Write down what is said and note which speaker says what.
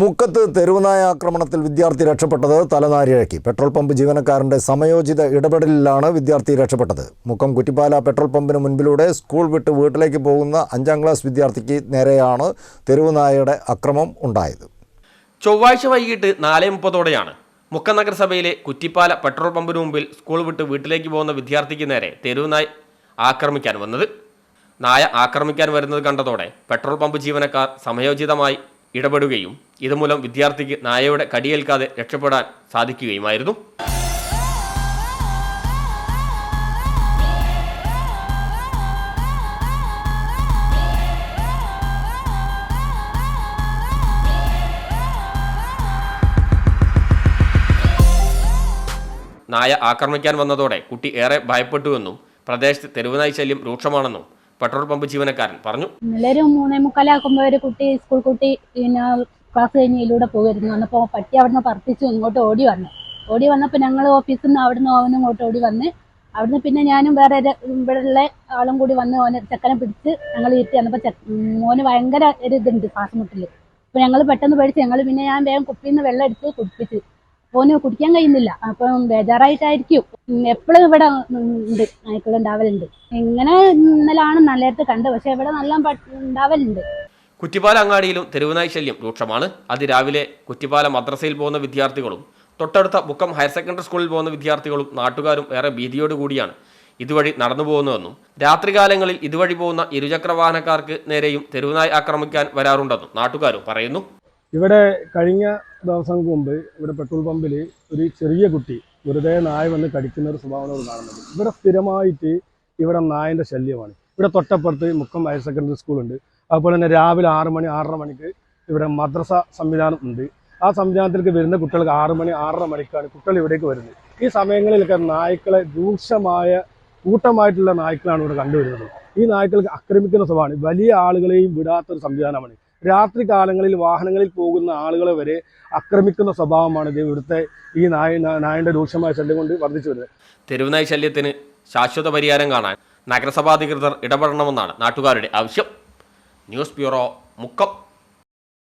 Speaker 1: മുക്കത്ത് തെരുവുനായ ആക്രമണത്തിൽ വിദ്യാർത്ഥി രക്ഷപ്പെട്ടത് തലനാരിഴക്കി. പെട്രോൾ പമ്പ് ജീവനക്കാരന്റെ സമയോചിത ഇടപെടലിലാണ് വിദ്യാർത്ഥി രക്ഷപ്പെട്ടത്. മുക്കം കുറ്റിപ്പാല പെട്രോൾ പമ്പിന് മുൻപിലൂടെ സ്കൂൾ വിട്ട് വീട്ടിലേക്ക് പോകുന്ന അഞ്ചാം ക്ലാസ് വിദ്യാർത്ഥിക്ക് നേരെയാണ് തെരുവുനായയുടെ അക്രമം ഉണ്ടായത്.
Speaker 2: ചൊവ്വാഴ്ച വൈകിട്ട് നാല് മുപ്പതോടെയാണ് മുക്കം നഗരസഭയിലെ കുറ്റിപ്പാല പെട്രോൾ പമ്പിന് മുമ്പിൽ സ്കൂൾ വിട്ട് വീട്ടിലേക്ക് പോകുന്ന വിദ്യാർത്ഥിക്ക് നേരെ തെരുവുനായ് ആക്രമിക്കാൻ വന്നത്. നായ ആക്രമിക്കാൻ വരുന്നത് കണ്ടതോടെ പെട്രോൾ പമ്പ് ജീവനക്കാർ സമയോചിതമായി ഇടപെടുകയും ഇതുമൂലം വിദ്യാർത്ഥിക്ക് നായയുടെ കടിയേൽക്കാതെ രക്ഷപ്പെടാൻ സാധിക്കുകയുമായിരുന്നു. നായ ആക്രമിക്കാൻ വന്നതോടെ കുട്ടി ഏറെ ഭയപ്പെട്ടുവെന്നും പ്രദേശത്ത് തെരുവുനായി ശല്യം രൂക്ഷമാണെന്നും പെട്രോൾ പമ്പ് ജീവനക്കാരൻ പറഞ്ഞു.
Speaker 3: ഇന്നലെ മൂന്നേ മുക്കാലാക്കുമ്പോൾ ഒരു കുട്ടി സ്കൂൾ കുട്ടി പിന്നെ ക്ലാസ് കഴിഞ്ഞ് ഇതിലൂടെ വന്നപ്പോൾ പട്ടി അവിടുന്ന് പറപ്പിച്ചു ഇങ്ങോട്ട് ഓടി വന്നു. ഓടി വന്നപ്പോൾ ഞങ്ങൾ ഓഫീസിൽ നിന്ന് അവിടുന്ന് അവനും ഇങ്ങോട്ട് ഓടി വന്ന് അവിടുന്ന് പിന്നെ ഞാനും വേറെ ഇവിടെ ഇവിടെയുള്ള ആളും കൂടി വന്ന് ഓനെ ചെക്കനെ പിടിച്ച് ഞങ്ങൾ ഇരുത്തി വന്നപ്പോൾ ചെക്ക് മോന് ഭയങ്കര ഒരു ഇതുണ്ട് ശ്വാസം മുട്ടിൽ അപ്പോൾ ഞങ്ങൾ പെട്ടെന്ന് പേടിച്ച് ഞങ്ങൾ പിന്നെ ഞാൻ വേഗം കുപ്പിന്ന് വെള്ളം എടുത്ത് കുടിപ്പിച്ച്. മോന് കുടിക്കാൻ കഴിയുന്നില്ല. അപ്പം ബേജാറായിട്ടായിരിക്കും. എപ്പോഴും ഇവിടെ ഉണ്ട്. നായ്ക്കൾ ഉണ്ടാവലുണ്ട്. എങ്ങനെ ഇന്നലാണ് നല്ലയിടത്ത് കണ്ട് പക്ഷെ ഇവിടെ നല്ല ഉണ്ടാവലുണ്ട്.
Speaker 2: കുറ്റിപ്പാല അങ്ങാടിയിലും തെരുവുനായി ശല്യം രൂക്ഷമാണ്. അതിരാവിലെ കുറ്റിപ്പാല മദ്രസയിൽ പോകുന്ന വിദ്യാർത്ഥികളും തൊട്ടടുത്ത മുക്കം ഹയർ സെക്കൻഡറി സ്കൂളിൽ പോകുന്ന വിദ്യാർത്ഥികളും നാട്ടുകാരും ഏറെ ഭീതിയോടുകൂടിയാണ് ഇതുവഴി നടന്നു പോകുന്നതെന്നും രാത്രികാലങ്ങളിൽ ഇതുവഴി പോകുന്ന ഇരുചക്ര വാഹനക്കാർക്ക് നേരെയും തെരുവുനായി ആക്രമിക്കാൻ വരാറുണ്ടെന്നും നാട്ടുകാരും പറയുന്നു.
Speaker 4: ഇവിടെ കഴിഞ്ഞ ദിവസങ്ങൾക്ക് മുമ്പ് ഇവിടെ പെട്രോൾ പമ്പിൽ ഒരു ചെറിയ കുട്ടി വെറുതെ നായ വന്ന് കടിക്കുന്ന ഒരു സ്വഭാവമാണ് കാണുന്നത്. ഇവിടെ സ്ഥിരമായിട്ട് ഇവിടെ നായന്റെ ശല്യമാണ്. ഇവിടെ തൊട്ടപ്പുറത്ത് മുക്കം ഹയർ സെക്കൻഡറി സ്കൂളുണ്ട് അതുപോലെ തന്നെ രാവിലെ ആറ് മണി ആറര മണിക്ക് ഇവിടെ മദ്രസ സംവിധാനം ഉണ്ട്. ആ സംവിധാനത്തിലേക്ക് വരുന്ന കുട്ടികൾക്ക് ആറ് മണി ആറര മണിക്കാണ് കുട്ടികൾ ഇവിടേക്ക് വരുന്നത്. ഈ സമയങ്ങളിലൊക്കെ നായ്ക്കളെ രൂക്ഷമായ കൂട്ടമായിട്ടുള്ള നായ്ക്കളാണ് ഇവിടെ കണ്ടുവരുന്നത്. ഈ നായ്ക്കൾക്ക് ആക്രമിക്കുന്ന സ്വഭാവമാണ്. വലിയ ആളുകളെയും വിടാത്തൊരു സംവിധാനമാണ്. രാത്രി കാലങ്ങളിൽ വാഹനങ്ങളിൽ പോകുന്ന ആളുകളെ വരെ ആക്രമിക്കുന്ന സ്വഭാവമാണ് ഇത് ഇവിടുത്തെ ഈ നായ നായന്റെ രൂക്ഷമായ ശല്യം കൊണ്ട് വർദ്ധിച്ചു വരുന്നത്.
Speaker 2: തെരുവുനായ് ശല്യത്തിന് ശാശ്വത പരിഹാരം കാണാൻ നഗരസഭാധികൃതർ ഇടപെടണമെന്നാണ് നാട്ടുകാരുടെ ആവശ്യം. News bureau Mukkam.